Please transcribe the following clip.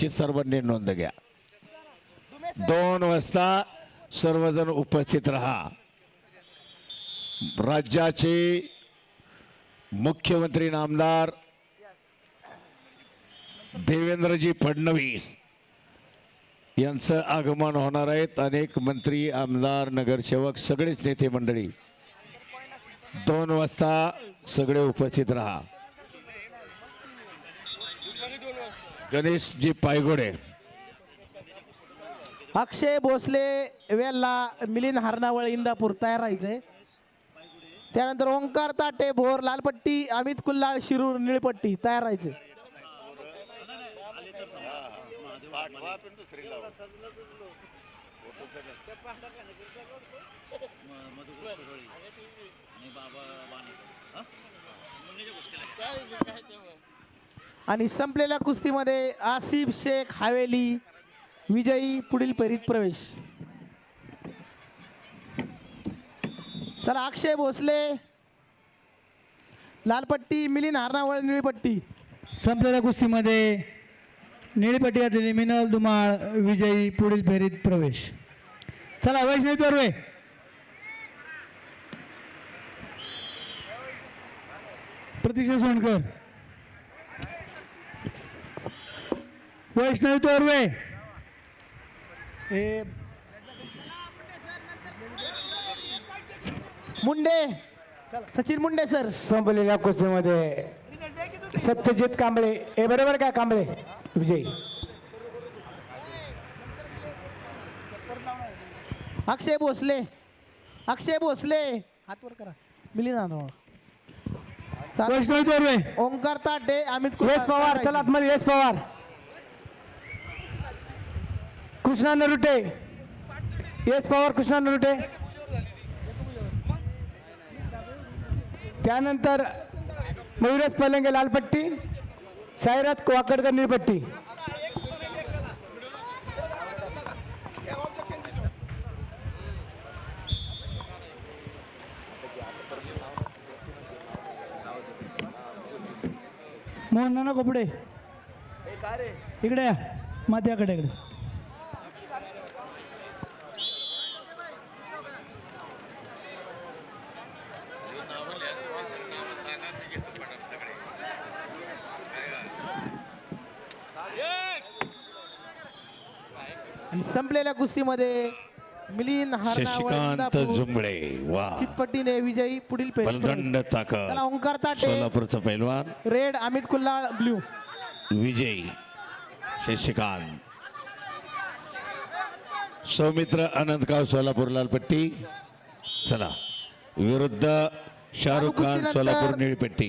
याची सर्वांनी नोंद घ्या. दोन वाजता सर्वजण उपस्थित राहा. राज्याचे मुख्यमंत्री नामदार देवेंद्रजी फडणवीस यांचं आगमन होणार आहेत. अनेक मंत्री आमदार नगरसेवक सगळेच नेते मंडळी. दोन वाजता सगळे उपस्थित राहा. गणेशजी पायगोडे. अक्षय भोसले वेल्ला मिलिंद हरणावळ इंदापूर तयार राहायचंय. त्यानंतर ओंकार ताटे भोर लालपट्टी अमित कुल्लाळ शिरूर निळपट्टी तयार राहायचे आणि संपलेल्या कुस्तीमध्ये आसिफ शेख हवेली विजयी पुढील फेरीत प्रवेश. चला अक्षय भोसले लालपट्टी मिलिन हारनावळ निळीपट्टी. संपलेल्या कुस्तीमध्ये निळीपट्टी घातलेली मिनल दुमाळ विजयी पुढील फेरीत प्रवेश. चला वैष्णवी तोरवे प्रतीक्षा सोनकर. वैष्णवी तोरवे. हे मुंडे. सचिन मुंडे सर. संपलेल्या कुस्तीमध्ये. सत्यजित कांबळे. हे बरोबर का कांबळे? विजय. अक्षय भोसले. अक्षय भोसले. हातवर करा. चालेल. वैष्णवी तोरवे. ओंकार ताटे अमित कुल्लाळ पवार. चला. आतमध्ये यश पवार. कृष्णा नरुटे. यश पवार कृष्णा नरुटे. त्यानंतर मयुरेश पलंगे लालपट्टी. साईराज वाकडकर निळपट्टी. मोहन नाना कोपडे इकडे या. मात्याकडे इकडे. आणि संपलेल्या कुस्तीमध्ये मिलिंद शशिकांत जुंबळे वा. चितपट्टीने विजयी पुढील. बलदंड चला ताकद ओंकार ताटे. सोलापूरचा पैलवान. Red Amit Kullal blue. विजय शशिकांत. सौमित्र अनंतगाव सोलापूर लालपट्टी. चला विरुद्ध शाहरुख खान सोलापूर निळीपट्टी.